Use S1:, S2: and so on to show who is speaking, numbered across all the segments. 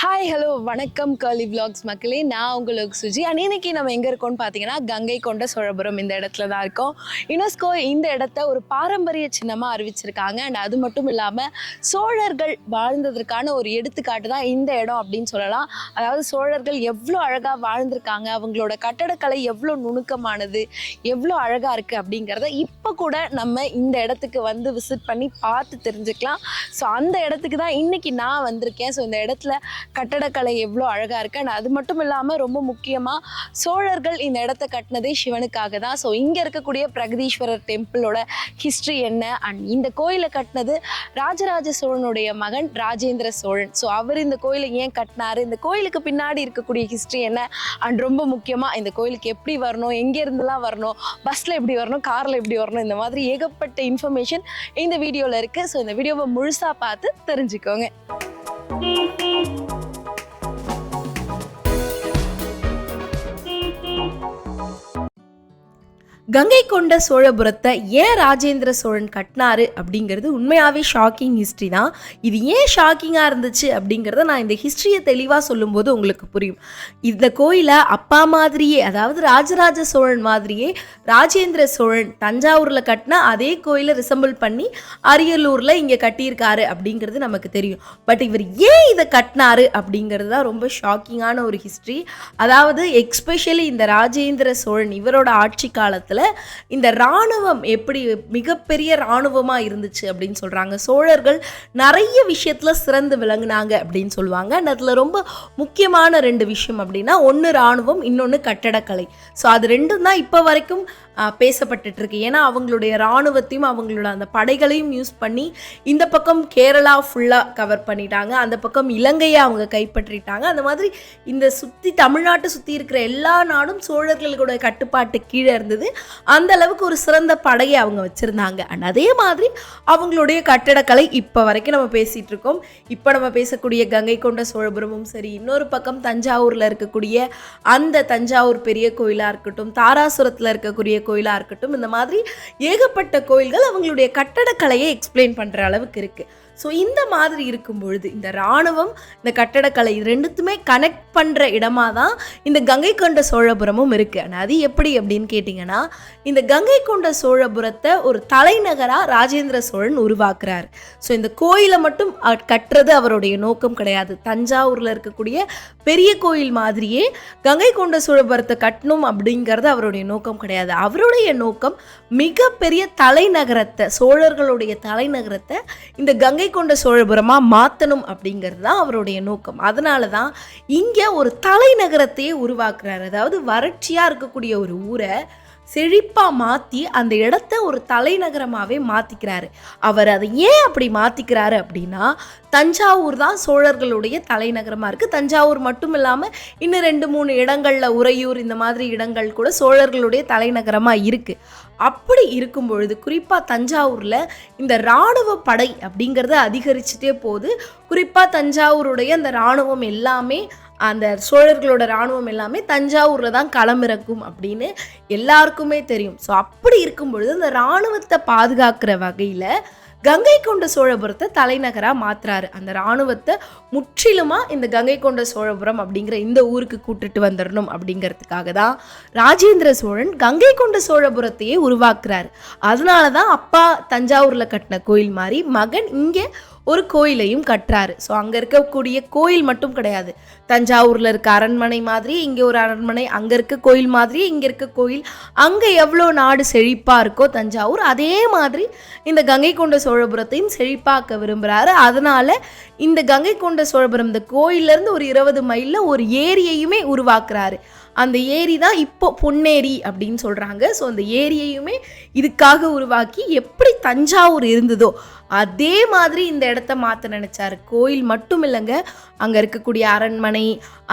S1: Hi hello வணக்கம் curly vlogs மக்களே. நான் உங்களுக்கு சுஜி. அண்ட் இன்னைக்கு நம்ம எங்கே இருக்கோம்னு பார்த்தீங்கன்னா கங்கை கொண்ட சோழபுரம் இந்த இடத்துல தான் இருக்கோம். யுனெஸ்கோ இந்த இடத்த ஒரு பாரம்பரிய சின்னமாக அறிவிச்சிருக்காங்க. அண்ட் அது மட்டும் இல்லாமல் சோழர்கள் வாழ்ந்ததற்கான ஒரு எடுத்துக்காட்டு தான் இந்த இடம் அப்படின்னு சொல்லலாம். அதாவது சோழர்கள் எவ்வளோ அழகாக வாழ்ந்திருக்காங்க அவங்களோட கட்டடக்கலை எவ்வளோ நுணுக்கமானது எவ்வளோ அழகாக இருக்குது அப்படிங்கிறத இப்போ கூட நம்ம இந்த இடத்துக்கு வந்து விசிட் பண்ணி பார்த்து தெரிஞ்சுக்கலாம். ஸோ அந்த இடத்துக்கு தான் இன்னைக்கு நான் வந்திருக்கேன். ஸோ இந்த இடத்துல கட்டடக்கலை எவ்வளோ அழகாக இருக்கு. அண்ட் அது மட்டும் இல்லாமல் ரொம்ப முக்கியமாக சோழர்கள் இந்த இடத்த கட்டினதே சிவனுக்காக தான். ஸோ இங்கே இருக்கக்கூடிய பிரகதீஸ்வரர் டெம்பிளோட ஹிஸ்ட்ரி என்ன? அண்ட் இந்த கோயிலை கட்டினது ராஜராஜ சோழனுடைய மகன் ராஜேந்திர சோழன். ஸோ அவர் இந்த கோயிலை ஏன் கட்டினாரு? இந்த கோயிலுக்கு பின்னாடி இருக்கக்கூடிய ஹிஸ்ட்ரி என்ன? அண்ட் ரொம்ப முக்கியமாக இந்த கோயிலுக்கு எப்படி வரணும்? எங்கேருந்துலாம் வரணும்? பஸ்ஸில் எப்படி வரணும்? காரில் எப்படி வரணும்? இந்த மாதிரி ஏகப்பட்ட இன்ஃபர்மேஷன் இந்த வீடியோவில் இருக்குது ஸோ இந்த வீடியோவை முழுசாக பார்த்து தெரிஞ்சுக்கோங்க. கங்கை கொண்ட சோழபுரத்தை ஏன் ராஜேந்திர சோழன் கட்டினாரு அப்படிங்கிறது உண்மையாகவே ஷாக்கிங் ஹிஸ்ட்ரி தான். இது ஏன் ஷாக்கிங்காக இருந்துச்சு அப்படிங்கிறத நான் இந்த ஹிஸ்ட்ரியை தெளிவாக சொல்லும்போது உங்களுக்கு புரியும். இந்த கோயிலை அப்பா மாதிரியே அதாவது ராஜராஜ சோழன் மாதிரியே ராஜேந்திர சோழன் தஞ்சாவூரில் கட்டினா அதே கோயிலை ரிசம்பிள் பண்ணி அரியலூரில் இங்கே கட்டியிருக்காரு அப்படிங்கிறது நமக்கு தெரியும். பட் இவர் ஏன் இதை கட்டினாரு அப்படிங்கிறது தான் ரொம்ப ஷாக்கிங்கான ஒரு ஹிஸ்ட்ரி அதாவது எக்ஸ்பெஷலி இந்த ராஜேந்திர சோழன் இவரோட ஆட்சி காலத்தில் இந்த இராணுவம் எப்படி மிகப்பெரிய இராணுவமாக இருந்துச்சு அப்படின்னு சொல்கிறாங்க சோழர்கள் நிறைய விஷயத்தில் சிறந்து விளங்கினாங்க அப்படின்னு சொல்லுவாங்க. அதில் ரொம்ப முக்கியமான ரெண்டு விஷயம் அப்படின்னா ஒன்று இராணுவம் இன்னொன்று கட்டடக்கலை. ஸோ அது ரெண்டும் தான் இப்போ வரைக்கும் பேசப்பட்டுட்டு இருக்கு. ஏன்னா அவங்களுடைய இராணுவத்தையும் அவங்களோட அந்த படைகளையும் யூஸ் பண்ணி இந்த பக்கம் கேரளா ஃபுல்லாக கவர் பண்ணிட்டாங்க. அந்த பக்கம் இலங்கையை அவங்க கைப்பற்றிட்டாங்க. அந்த மாதிரி இந்த சுற்றி தமிழ்நாட்டை சுற்றி இருக்கிற எல்லா நாடும் சோழர்களோட கட்டுப்பாட்டு கீழே இருந்தது. அந்த அளவுக்கு ஒரு சிறந்த படையை அவங்க வச்சுருந்தாங்க. அண்ட் அதே மாதிரி அவங்களுடைய கட்டடக்கலை இப்போ வரைக்கும் நம்ம பேசிகிட்டு இருக்கோம். இப்போ நம்ம பேசக்கூடிய கங்கை கொண்ட சோழபுரமும் சரி இன்னொரு பக்கம் தஞ்சாவூரில் இருக்கக்கூடிய அந்த தஞ்சாவூர் பெரிய கோயிலாக இருக்கட்டும் தாராசுரத்தில் இருக்கக்கூடிய கோயிலாக இருக்கட்டும் இந்த மாதிரி ஏகப்பட்ட கோயில்கள் அவங்களுடைய கட்டடக்கலையை எக்ஸ்பிளைன் பண்ணுற அளவுக்கு இருக்குது ஸோ இந்த மாதிரி இருக்கும் பொழுது இந்த இராணுவம் இந்த கட்டடக்கலை ரெண்டுத்துமே கனெக்ட் பண்ணுற இடமா தான் இந்த கங்கை கொண்ட சோழபுரமும் இருக்குது ஆனால் அது எப்படி அப்படின்னு கேட்டிங்கன்னா இந்த கங்கை கொண்ட சோழபுரத்தை ஒரு தலைநகராக ராஜேந்திர சோழன் உருவாக்குறார். ஸோ இந்த கோயிலை மட்டும் அ- கட்டுறது அவருடைய நோக்கம் கிடையாது. தஞ்சாவூரில் இருக்கக்கூடிய பெரிய கோயில் மாதிரியே கங்கை கொண்ட சோழபுரத்தை கட்டணும் அப்படிங்கிறது அவருடைய நோக்கம் கிடையாது. அவருடைய நோக்கம் மிகப்பெரிய தலைநகரத்தை சோழர்களுடைய தலைநகரத்தை இந்த கங்கை கொண்ட சோழபுரமாக மாற்றணும் அப்படிங்கிறது தான் அவருடைய நோக்கம். அதனால தான் இங்கே ஒரு தலைநகரத்தையே உருவாக்குறாரு. அதாவது வறட்சியாக இருக்கக்கூடிய ஒரு ஊரை செழிப்பாக மாற்றி அந்த இடத்த ஒரு தலைநகரமாகவே மாற்றிக்கிறாரு அவர் அதை ஏன் அப்படி மாற்றிக்கிறாரு அப்படின்னா தஞ்சாவூர் தான் சோழர்களுடைய தலைநகரமாக இருக்குது தஞ்சாவூர் மட்டும் இல்லாமல் இன்னும் ரெண்டு மூணு இடங்களில் உறையூர் இந்த மாதிரி இடங்கள் கூட சோழர்களுடைய தலைநகரமாக இருக்குது அப்படி இருக்கும் பொழுது குறிப்பாக தஞ்சாவூரில் இந்த இராணுவ படை அப்படிங்கிறது அதிகரிச்சுட்டே போகுது. குறிப்பாக தஞ்சாவூருடைய அந்த இராணுவம் எல்லாமே அந்த சோழர்களோட இராணுவம் எல்லாமே தஞ்சாவூரில் தான் களமிறக்கும் அப்படின்னு எல்லாருக்குமே தெரியும். ஸோ அப்படி இருக்கும் பொழுது அந்த இராணுவத்தை பாதுகாக்கிற வகையில் கங்கை கொண்ட சோழபுரத்தை தலைநகராக மாத்துறாரு. அந்த இராணுவத்தை முற்றிலுமாக இந்த கங்கை கொண்ட சோழபுரம் அப்படிங்கிற இந்த ஊருக்கு கூட்டுட்டு வந்துடணும் அப்படிங்கிறதுக்காக தான் ராஜேந்திர சோழன் கங்கை கொண்ட சோழபுரத்தையே உருவாக்குறாரு. அதனால தான் அப்பா தஞ்சாவூரில் கட்டின கோயில் மாதிரி மகன் இங்கே ஒரு கோயிலையும் கட்டுறாரு ஸோ அங்கே இருக்கக்கூடிய கோயில் மட்டும் கிடையாது. தஞ்சாவூரில் இருக்க அரண்மனை மாதிரி இங்கே ஒரு அரண்மனை அங்கே இருக்க கோயில் மாதிரி இங்கே இருக்க கோயில் அங்கே எவ்வளோ நாடு செழிப்பாக இருக்கோ தஞ்சாவூர் அதே மாதிரி இந்த கங்கை கொண்ட சோழபுரத்தையும் செழிப்பாக்க விரும்புகிறாரு அதனால் இந்த கங்கை கொண்ட சோழபுரம் இந்த கோயிலேருந்து ஒரு இருபது மைலில் ஒரு ஏரியையுமே உருவாக்குறாரு. அந்த ஏரி தான் இப்போ பொன்னேரி அப்படின்னு சொல்கிறாங்க ஸோ அந்த ஏரியையுமே இதுக்காக உருவாக்கி எப்படி தஞ்சாவூர் இருந்ததோ அதே மாதிரி இந்த இடத்த மாற்ற நினச்சாரு. கோயில் மட்டும் இல்லைங்க அங்கே இருக்கக்கூடிய அரண்மனை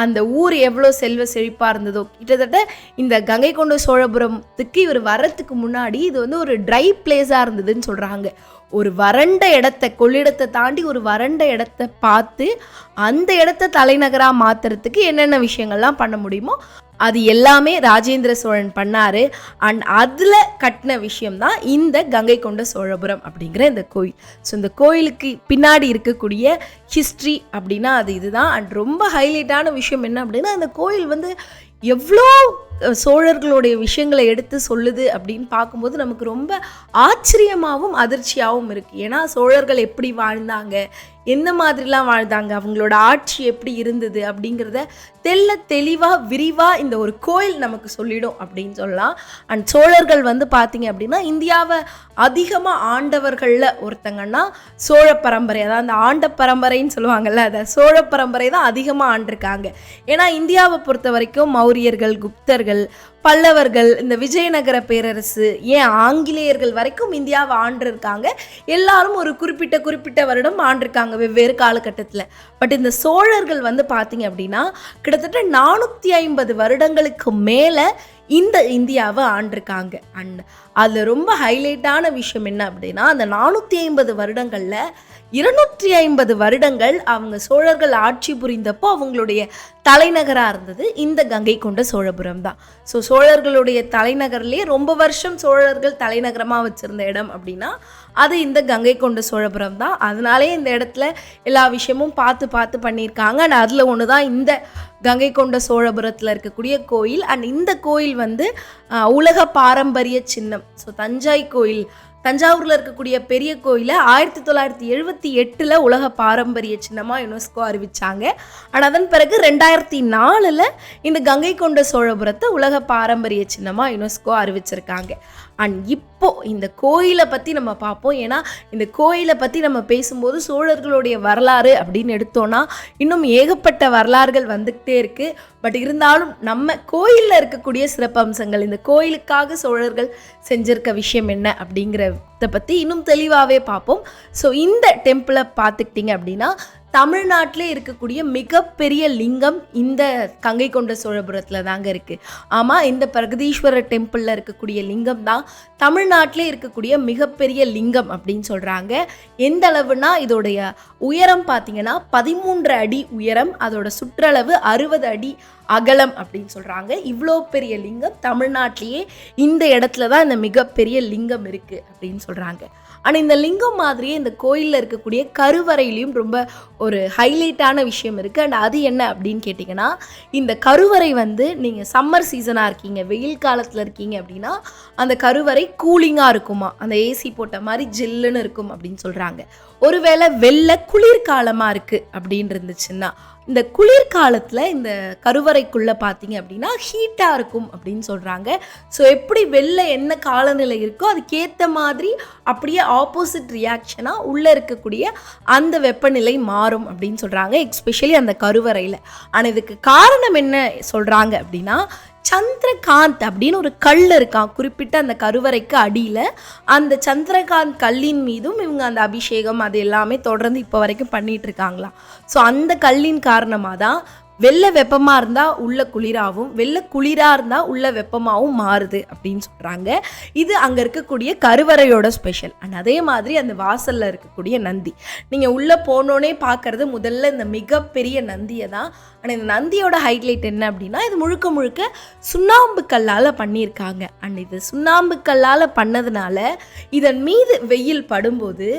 S1: அந்த ஊர் எவ்வளோ செல்வ செழிப்பாக இருந்ததோ. கிட்டத்தட்ட இந்த கங்கை கொண்ட சோழபுரத்துக்கு இவர் வர்றதுக்கு முன்னாடி இது வந்து ஒரு ட்ரை பிளேஸாக இருந்ததுன்னு சொல்கிறாங்க ஒரு வறண்ட இடத்த கொள்ளிடத்தை தாண்டி ஒரு வறண்ட இடத்த பார்த்து அந்த இடத்த தலைநகராக மாற்றுறதுக்கு என்னென்ன விஷயங்கள்லாம் பண்ண முடியுமோ அது எல்லாமே ராஜேந்திர சோழன் பண்ணாரு. அண்ட் அதில் கட்டின விஷயம்தான் இந்த கங்கை கொண்ட சோழபுரம் அப்படிங்கிற இந்த கோயில். ஸோ இந்த கோயிலுக்கு பின்னாடி இருக்கக்கூடிய ஹிஸ்ட்ரி அப்படின்னா அது இதுதான். அண்ட் ரொம்ப ஹைலைட்டான விஷயம் என்ன அப்படின்னா அந்த கோயில் வந்து எவ்வளோ சோழர்களுடைய விஷயங்களை எடுத்து சொல்லுது அப்படின்னு பார்க்கும்போது நமக்கு ரொம்ப ஆச்சரியமாகவும் அதிர்ச்சியாகவும் இருக்குது ஏன்னா சோழர்கள் எப்படி வாழ்ந்தாங்க? எந்த மாதிரிலாம் வாழ்ந்தாங்க? அவங்களோட ஆட்சி எப்படி இருந்தது? அப்படிங்கிறத தெள்ள தெளிவாக விரிவாக இந்த ஒரு கோயில் நமக்கு சொல்லிடும் அப்படின்னு சொல்லலாம். அண்ட் சோழர்கள் வந்து பார்த்தீங்க அப்படின்னா இந்தியாவை அதிகமாக ஆண்டவர்களில் ஒருத்தங்கன்னா சோழ பரம்பரை. அதாவது அந்த ஆண்ட பரம்பரைன்னு சொல்லுவாங்கல்ல அதை சோழ பரம்பரை தான் அதிகமாக ஆண்டிருக்காங்க. ஏன்னா இந்தியாவை பொறுத்த வரைக்கும் மௌரியர்கள் குப்தர்கள் பல்லவர்கள் இந்த விஜயநகர பேரரசு ஏன் ஆங்கிலேயர்கள் வரைக்கும் இந்தியாவை ஆண்டிருக்காங்க? எல்லாரும் ஒரு குறிப்பிட்ட குறிப்பிட்ட வருடம் ஆண்டிருக்காங்க வெவ்வேறு காலகட்டத்தில். பட் இந்த சோழர்கள் வந்து பார்த்தீங்க அப்படின்னா கிட்டத்தட்ட நானூற்றி ஐம்பது வருடங்களுக்கு மேலே இந்த இந்தியாவை ஆண்டிருக்காங்க. அண்ட் அதில் ரொம்ப ஹைலைட்டான விஷயம் என்ன அப்படின்னா அந்த நானூற்றி ஐம்பது வருடங்களில் இருநூற்றி ஐம்பது வருடங்கள் அவங்க சோழர்கள் ஆட்சி புரிந்தப்போ அவங்களுடைய தலைநகராக இருந்தது இந்த கங்கை கொண்ட சோழபுரம் தான். ஸோ சோழர்களுடைய தலைநகர்லேயே ரொம்ப வருஷம் சோழர்கள் தலைநகரமாக வச்சுருந்த இடம் அப்படின்னா அது இந்த கங்கை கொண்ட சோழபுரம் தான். அதனாலே இந்த இடத்துல எல்லா விஷயமும் பார்த்து பார்த்து பண்ணியிருக்காங்க. அண்ட் அதில் ஒன்று தான் இந்த கங்கை கொண்ட சோழபுரத்தில் இருக்கக்கூடிய கோயில். அண்ட் இந்த கோயில் வந்து உலக பாரம்பரிய சின்னம். ஸோ தஞ்சாய் கோயில் தஞ்சாவூரில் இருக்கக்கூடிய பெரிய கோயிலை ஆயிரத்தி தொள்ளாயிரத்தி எழுபத்தி எட்டில் உலக பாரம்பரிய சின்னமாக யுனெஸ்கோ அறிவித்தாங்க ஆனால் அதன் பிறகு ரெண்டாயிரத்தி நாலில் இந்த கங்கை கொண்ட சோழபுரத்தை உலக பாரம்பரிய சின்னமாக யுனெஸ்கோ அறிவிச்சிருக்காங்க. அண்ட் இப்போ இந்த கோயிலை பற்றி நம்ம பார்ப்போம். ஏன்னா இந்த கோயிலை பற்றி நம்ம பேசும்போது சோழர்களுடைய வரலாறு அப்படின்னு எடுத்தோன்னா இன்னும் ஏகப்பட்ட வரலாறுகள் வந்துக்கிட்டே இருக்குது பட் இருந்தாலும் நம்ம கோயிலில் இருக்கக்கூடிய சிறப்பம்சங்கள் இந்த கோயிலுக்காக சோழர்கள் செஞ்சிருக்க விஷயம் என்ன இதை பற்றி இன்னும் தெளிவாகவே பார்ப்போம். ஸோ இந்த டெம்பிளை பார்த்துக்கிட்டிங்க அப்படின்னா தமிழ்நாட்டிலே இருக்கக்கூடிய மிகப்பெரிய லிங்கம் இந்த கங்கை கொண்ட சோழபுரத்தில் தாங்க இருக்குது ஆமாம் இந்த பிரகதீஸ்வரர் டெம்பிளில் இருக்கக்கூடிய லிங்கம் தான் தமிழ்நாட்டிலே இருக்கக்கூடிய மிகப்பெரிய லிங்கம் அப்படின்னு சொல்கிறாங்க எந்த அளவுனா இதோடைய உயரம் பார்த்தீங்கன்னா பதிமூன்று அடி உயரம் அதோட சுற்றளவு அறுபது அடி அகலம் அப்படின்னு சொல்கிறாங்க இவ்வளோ பெரிய லிங்கம் தமிழ்நாட்டிலேயே இந்த இடத்துல தான் இந்த மிகப்பெரிய லிங்கம் இருக்குது அப்படின்னு சொல்கிறாங்க ஆனால் இந்த லிங்கம் மாதிரியே இந்த கோயிலில் இருக்கக்கூடிய கருவறையிலையும் ரொம்ப ஒரு ஹைலைட்டான விஷயம் இருக்குது அண்ட் அது என்ன அப்படின்னு கேட்டிங்கன்னா இந்த கருவறை வந்து நீங்கள் சம்மர் சீசனாக இருக்கீங்க வெயில் காலத்தில் இருக்கீங்க அப்படின்னா அந்த கருவறை கூலிங்காக இருக்குமா? அந்த ஏசி போட்ட மாதிரி ஜில்லுன்னு இருக்கும் அப்படின்னு சொல்கிறாங்க ஒருவேளை வெள்ளை குளிர்காலமாக இருக்குது அப்படின்னு இருந்துச்சுன்னா இந்த குளிர்காலத்தில் இந்த கருவறைக்குள்ளே பார்த்தீங்க அப்படின்னா ஹீட்டாக இருக்கும் அப்படின்னு சொல்கிறாங்க ஸோ எப்படி வெளில என்ன காலநிலை இருக்கோ அதுக்கேற்ற மாதிரி அப்படியே ஆப்போசிட் ரியாக்ஷனாக உள்ளே இருக்கக்கூடிய அந்த வெப்பநிலை மாறும் அப்படின்னு சொல்கிறாங்க எக்ஸ்பெஷலி அந்த கருவறையில். ஆனால் இதுக்கு காரணம் என்ன சொல்கிறாங்க அப்படின்னா சந்திரகாந்த் அப்படின்னு ஒரு கல் இருக்கான் குறிப்பிட்ட அந்த கருவறைக்கு அடியில். அந்த சந்திரகாந்த் கல்லின் மீதும் இவங்க அந்த அபிஷேகம் அது எல்லாமே தொடர்ந்து இப்போ வரைக்கும் பண்ணிட்டு இருக்காங்களாம் ஸோ அந்த கல்லின் காரணமாக தான் வெள்ள வெப்பமாக இருந்தால் உள்ள குளிராகவும் வெள்ள குளிராக இருந்தால் உள்ள வெப்பமாகவும் மாறுது அப்படின்னு சொல்கிறாங்க இது அங்கே இருக்கக்கூடிய கருவறையோட ஸ்பெஷல் அண்ட் அதே மாதிரி அந்த வாசலில் இருக்கக்கூடிய நந்தி. நீங்கள் உள்ளே போனோன்னே பார்க்குறது முதல்ல இந்த மிகப்பெரிய நந்தியை தான். ஆனால் இந்த நந்தியோட ஹைலைட் என்ன அப்படின்னா இது முழுக்க முழுக்க சுண்ணாம்பு கல்லால் பண்ணியிருக்காங்க. அண்ட் இது சுண்ணாம்பு கல்லால் பண்ணதுனால இதன் மீது வெயில் படும்போது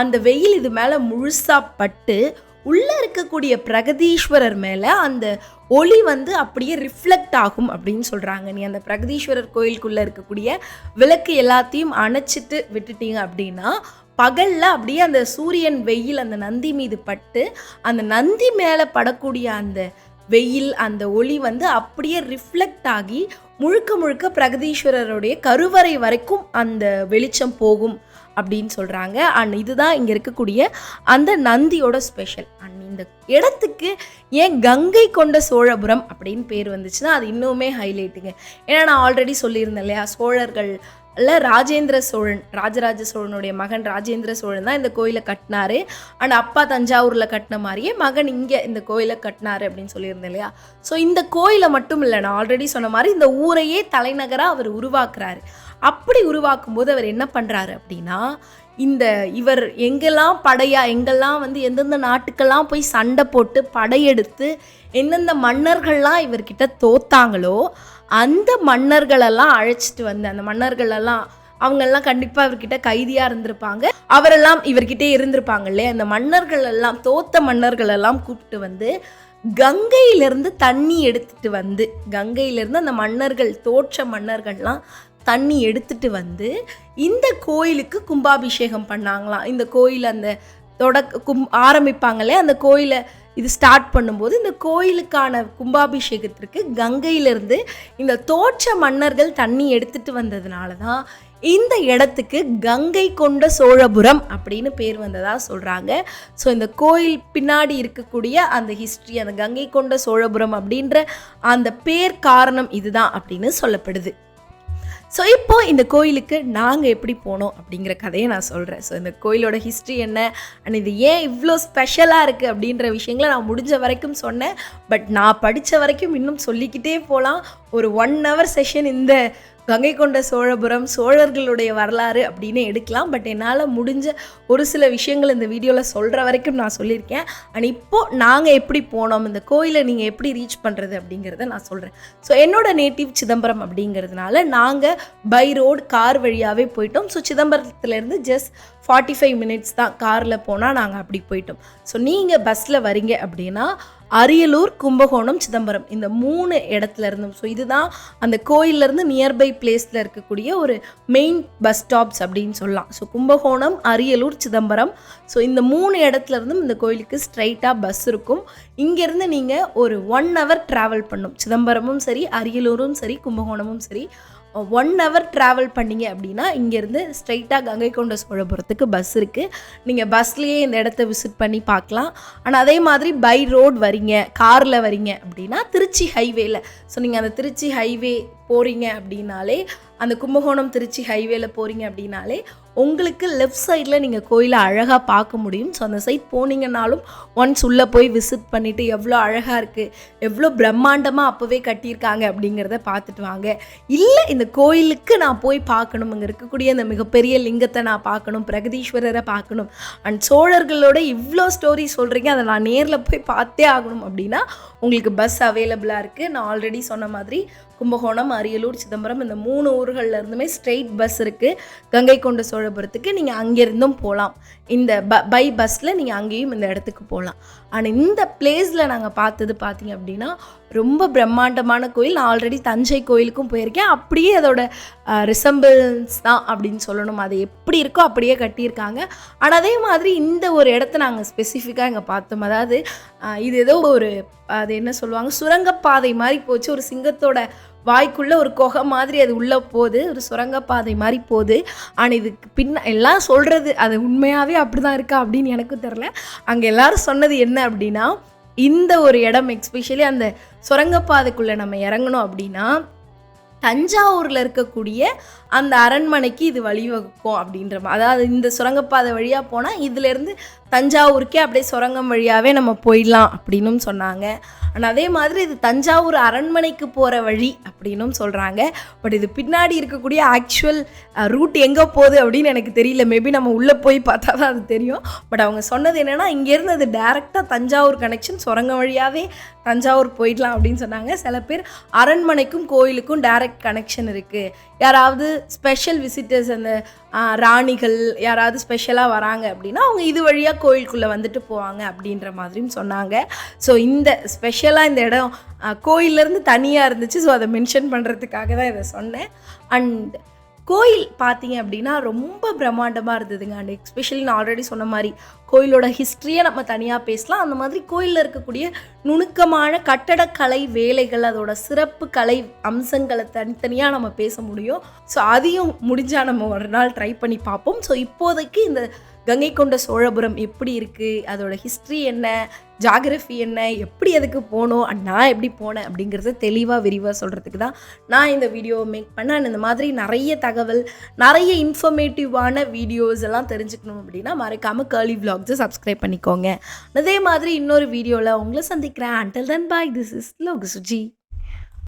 S1: அந்த வெயில் இது மேலே முழுசாக பட்டு உள்ளே இருக்கக்கூடிய பிரகதீஸ்வரர் மேலே அந்த ஒளி வந்து அப்படியே ரிஃப்ளெக்ட் ஆகும் அப்படின்னு சொல்கிறாங்க நீ அந்த பிரகதீஸ்வரர் கோயிலுக்குள்ளே இருக்கக்கூடிய விளக்கு எல்லாத்தையும் அணைச்சிட்டு விட்டுட்டீங்க அப்படின்னா பகலில் அப்படியே அந்த சூரியன் வெயில் அந்த நந்தி மீது பட்டு அந்த நந்தி மேலே படக்கூடிய அந்த வெயில் அந்த ஒளி வந்து அப்படியே ரிஃப்ளெக்ட் ஆகி முழுக்க முழுக்க பிரகதீஸ்வரருடைய கருவறை வரைக்கும் அந்த வெளிச்சம் போகும் அப்படின்னு சொல்கிறாங்க அண்ட் இதுதான் இங்கே இருக்கக்கூடிய அந்த நந்தியோட ஸ்பெஷல் அண்ட் இந்த இடத்துக்கு ஏன் கங்கை கொண்ட சோழபுரம் அப்படின்னு பேர் வந்துச்சுன்னா அது இன்னுமே ஹைலைட்டுங்க ஏன்னா நான் ஆல்ரெடி சொல்லியிருந்தேன் இல்லையா சோழர்கள் இல்லை ராஜேந்திர சோழன் ராஜராஜ சோழனுடைய மகன் ராஜேந்திர சோழன் தான் இந்த கோயிலை கட்டினாரு. அண்ட் அப்பா தஞ்சாவூரில் கட்டின மாதிரியே மகன் இங்கே இந்த கோயிலை கட்டினாரு அப்படின்னு சொல்லியிருந்தேன் இல்லையா? ஸோ இந்த கோயிலை மட்டும் இல்லை நான் ஆல்ரெடி சொன்ன மாதிரி இந்த ஊரையே தலைநகராக அவர் உருவாக்குறாரு. அப்படி உருவாக்கும் போது அவர் என்ன பண்ணுறாரு அப்படின்னா இந்த இவர் எங்கெல்லாம் படையா எங்கெல்லாம் வந்து எந்தெந்த நாட்டுக்கெல்லாம் போய் சண்டை போட்டு படையெடுத்து எந்தெந்த மன்னர்கள்லாம் இவர்கிட்ட தோத்தாங்களோ அந்த மன்னர்களெல்லாம் அழைச்சிட்டு வந்து அந்த மன்னர்களெல்லாம் அவங்கெல்லாம் கண்டிப்பாக இவர்கிட்ட கைதியாக இருந்திருப்பாங்க. அவரெல்லாம் இவர்கிட்டே இருந்திருப்பாங்க இல்லையா? அந்த மன்னர்கள் எல்லாம் தோத்த மன்னர்கள் எல்லாம் கூப்பிட்டு வந்து கங்கையிலிருந்து தண்ணி எடுத்துட்டு வந்து கங்கையிலிருந்து அந்த மன்னர்கள் தோற்ற மன்னர்கள்லாம் தண்ணி எடுத்துட்டு வந்து இந்த கோயிலுக்கு கும்பாபிஷேகம் பண்ணாங்களாம். இந்த கோயில் அந்த தொட கும் ஆரம்பிப்பாங்களே அந்த கோயிலை இது ஸ்டார்ட் பண்ணும்போது இந்த கோயிலுக்கான கும்பாபிஷேகத்திற்கு கங்கையிலிருந்து இந்த தோற்ற மன்னர்கள் தண்ணி எடுத்துகிட்டு வந்ததுனால தான் இந்த இடத்துக்கு கங்கை கொண்ட சோழபுரம் அப்படின்னு பேர் வந்ததாக சொல்கிறாங்க ஸோ இந்த கோயில் பின்னாடி இருக்கக்கூடிய அந்த ஹிஸ்ட்ரி அந்த கங்கை கொண்ட சோழபுரம் அப்படின்ற அந்த பேர் காரணம் இதுதான் அப்படின்னு சொல்லப்படுது. ஸோ இப்போ இந்த கோயிலுக்கு நாங்கள் எப்படி போனோம் அப்படிங்கிற கதையை நான் சொல்கிறேன் ஸோ இந்த கோயிலோட ஹிஸ்ட்ரி என்ன? அண்ட் இது ஏன் இவ்வளோ ஸ்பெஷலாக இருக்குது அப்படின்ற விஷயங்களை நான் முடிஞ்ச வரைக்கும் சொன்னேன். பட் நான் படித்த வரைக்கும் இன்னும் சொல்லிக்கிட்டே போகலாம் ஒரு ஒன் ஹவர் செஷன் இந்த கங்கை கொண்ட சோழபுரம் சோழர்களுடைய வரலாறு அப்படின்னு எடுக்கலாம். பட் என்னால் முடிஞ்ச ஒரு சில விஷயங்கள் இந்த வீடியோவில் சொல்கிற வரைக்கும் நான் சொல்லியிருக்கேன். அண்ட் இப்போது நாங்கள் எப்படி போனோம் இந்த கோயிலை நீங்கள் எப்படி ரீச் பண்ணுறது அப்படிங்கிறத நான் சொல்கிறேன் ஸோ என்னோட நேட்டிவ் சிதம்பரம் அப்படிங்கிறதுனால நாங்கள் பை ரோடு கார் வழியாகவே போயிட்டோம். ஸோ சிதம்பரத்துலேருந்து ஜஸ்ட் ஃபார்ட்டி ஃபைவ் மினிட்ஸ் தான் காரில் போனால் நாங்கள் அப்படி போயிட்டோம். ஸோ நீங்கள் பஸ்ஸில் வரீங்க அப்படின்னா அரியலூர் கும்பகோணம் சிதம்பரம். இந்த மூணு இடத்துல இருந்தும் ஸோ இதுதான் அந்த கோயிலேருந்து நியர்பை பிளேஸில் இருக்கக்கூடிய ஒரு மெயின் பஸ் ஸ்டாப்ஸ் அப்படின்னு சொல்லலாம். ஸோ கும்பகோணம் அரியலூர் சிதம்பரம். ஸோ இந்த மூணு இடத்துல இருந்தும் இந்த கோயிலுக்கு ஸ்ட்ரைட்டாக பஸ் இருக்கும். இங்கேருந்து நீங்கள் ஒரு ஒன் ஹவர் ட்ராவல் பண்ணும். சிதம்பரமும் சரி அரியலூரும் சரி கும்பகோணமும் சரி. ஒன் ஹவர் ட்ராவல் பண்ணீங்க அப்படின்னா இங்கேருந்து ஸ்ட்ரைட்டாக கங்கை கொண்ட சோழபுரத்துக்கு பஸ் இருக்குது நீங்கள் பஸ்லேயே இந்த இடத்த விசிட் பண்ணி பார்க்கலாம். ஆனால் அதே மாதிரி பை ரோட் வரீங்க காரில் வரீங்க அப்படின்னா திருச்சி ஹைவேல ஸோ நீங்கள் அந்த திருச்சி ஹைவே போகிறீங்க அப்படின்னாலே அந்த கும்பகோணம் திருச்சி ஹைவேல போகிறீங்க அப்படின்னாலே உங்களுக்கு லெஃப்ட் சைடில் நீங்கள் கோயிலை அழகாக பார்க்க முடியும். ஸோ அந்த சைட் போனீங்கன்னாலும் ஒன்ஸ் உள்ளே போய் விசிட் பண்ணிவிட்டு எவ்வளோ அழகாக இருக்குது எவ்வளோ பிரம்மாண்டமாக அப்போவே கட்டியிருக்காங்க அப்படிங்கிறத பார்த்துட்டு வாங்க. இல்லை இந்த கோயிலுக்கு நான் போய் பார்க்கணும் அங்கே இருக்கக்கூடிய அந்த மிகப்பெரிய லிங்கத்தை நான் பார்க்கணும் பிரகதீஸ்வரரை பார்க்கணும் அண்ட் சோழர்களோட இவ்வளோ ஸ்டோரி சொல்கிறீங்க அதை நான் நேரில் போய் பார்த்தே ஆகணும் அப்படின்னா உங்களுக்கு பஸ் அவைலபிளாக இருக்குது நான் ஆல்ரெடி சொன்ன மாதிரி கும்பகோணம் அரியலூர் சிதம்பரம் இந்த மூணு ஊர்கள்ல இருந்துமே ஸ்ட்ரெயிட் பஸ் இருக்குது கங்கை கொண்ட சோழபுரத்துக்கு நீங்கள் அங்கேருந்தும் போகலாம் இந்த ப பை பஸ்ஸில் நீங்கள் அங்கேயும் இந்த இடத்துக்கு போகலாம் ஆனால் இந்த பிளேஸில் நாங்கள் பார்த்தது பார்த்தீங்க அப்படின்னா ரொம்ப பிரம்மாண்டமான கோயில். நான் ஆல்ரெடி தஞ்சை கோயிலுக்கும் போயிருக்கேன். அப்படியே அதோட ரிசம்பிள்ஸ் தான் அப்படின்னு சொல்லணும். அது எப்படி இருக்கோ அப்படியே கட்டியிருக்காங்க. ஆனால் அதே மாதிரி இந்த ஒரு இடத்த நாங்கள் ஸ்பெசிஃபிக்காக இங்கே பார்த்தோம். அதாவது இது ஏதோ ஒரு அது என்ன சொல்லுவாங்க? சுரங்கப்பாதை மாதிரி போச்சு. ஒரு சிங்கத்தோட வாய்க்குள்ளே ஒரு குகை மாதிரி அது உள்ளே போகுது. ஒரு சுரங்கப்பாதை மாதிரி போகுது. ஆனால் இதுக்கு பின்ன எல்லாம் சொல்கிறது அது உண்மையாகவே அப்படி தான் இருக்கா அப்படின்னு எனக்கும் தெரில அங்கே எல்லாரும் சொன்னது என்ன அப்படின்னா இந்த ஒரு இடம் எக்ஸ்பெஷலி அந்த சுரங்கப்பாதைக்குள்ளே நம்ம இறங்கணும் அப்படின்னா தஞ்சாவூரில் இருக்கக்கூடிய அந்த அரண்மனைக்கு இது வழிவகுக்கும் அப்படின்ற அதாவது இந்த சுரங்கப்பாதை வழியாக போனால் இதுலேருந்து தஞ்சாவூருக்கே அப்படியே சுரங்கம் வழியாகவே நம்ம போயிடலாம் அப்படின்னும் சொன்னாங்க. ஆனால் அதே மாதிரி இது தஞ்சாவூர் அரண்மனைக்கு போகிற வழி அப்படின்னும் சொல்கிறாங்க பட் இது பின்னாடி இருக்கக்கூடிய ஆக்சுவல் ரூட் எங்கே போகுது அப்படின்னு எனக்கு தெரியல. மேபி நம்ம உள்ளே போய் பார்த்தா தான் அது தெரியும். பட் அவங்க சொன்னது என்னென்னா இங்கேருந்து அது டேரெக்டாக தஞ்சாவூர் கனெக்ஷன் சுரங்கம் வழியாகவே தஞ்சாவூர் போயிடலாம் அப்படின்னு சொன்னாங்க. சில பேர் அரண்மனைக்கும் கோயிலுக்கும் டேரக்ட் கனெக்ஷன் இருக்குது யாராவது ஸ்பெஷல் விசிட்டர்ஸ் அந்த ராணிகள் யாராவது ஸ்பெஷலாக வராங்க அப்படின்னா அவங்க இது வழியாக கோயிலுக்குள்ளே வந்துட்டு போவாங்க அப்படின்ற மாதிரியும் சொன்னாங்க. ஸோ இந்த ஸ்பெஷலாக இந்த இடம் கோயிலேருந்து தனியாக இருந்துச்சு. ஸோ அதை மென்ஷன் பண்ணுறதுக்காக தான் இதை சொன்னேன். அண்ட் கோயில் பார்த்தீங்க அப்படின்னா ரொம்ப பிரம்மாண்டமாக இருந்ததுங்க. அண்ட் எஸ்பெஷலி நான் ஆல்ரெடி சொன்ன மாதிரி கோயிலோட ஹிஸ்ட்ரியை நம்ம தனியாக பேசலாம். அந்த மாதிரி கோயிலில் இருக்கக்கூடிய நுணுக்கமான கட்டடக்கலை வேலைகள் அதோட சிறப்பு கலை அம்சங்களை தனித்தனியாக நம்ம பேச முடியும். ஸோ அதையும் முடிஞ்சால் நம்ம ஒரு நாள் ட்ரை பண்ணி பார்ப்போம். ஸோ இப்போதைக்கு இந்த கங்கை கொண்ட சோழபுரம் எப்படி இருக்குது அதோட ஹிஸ்ட்ரி என்ன? ஜாகிரஃபி என்ன? எப்படி அதுக்கு போகணும் and நான் எப்படி போனேன்? அப்படிங்கிறத தெளிவாக விரிவாக சொல்கிறதுக்கு தான் நான் இந்த வீடியோவை மேக் பண்ணேன். இந்த மாதிரி நிறைய தகவல் நிறைய இன்ஃபர்மேட்டிவான வீடியோஸ் எல்லாம் தெரிஞ்சுக்கணும் அப்படின்னா மறக்காமல் கேர்லி vlogs சப்ஸ்கிரைப் பண்ணிக்கோங்க. அதே மாதிரி இன்னொரு வீடியோவில் உங்களை சந்திக்கிறேன். Until then bye this is Logu Suji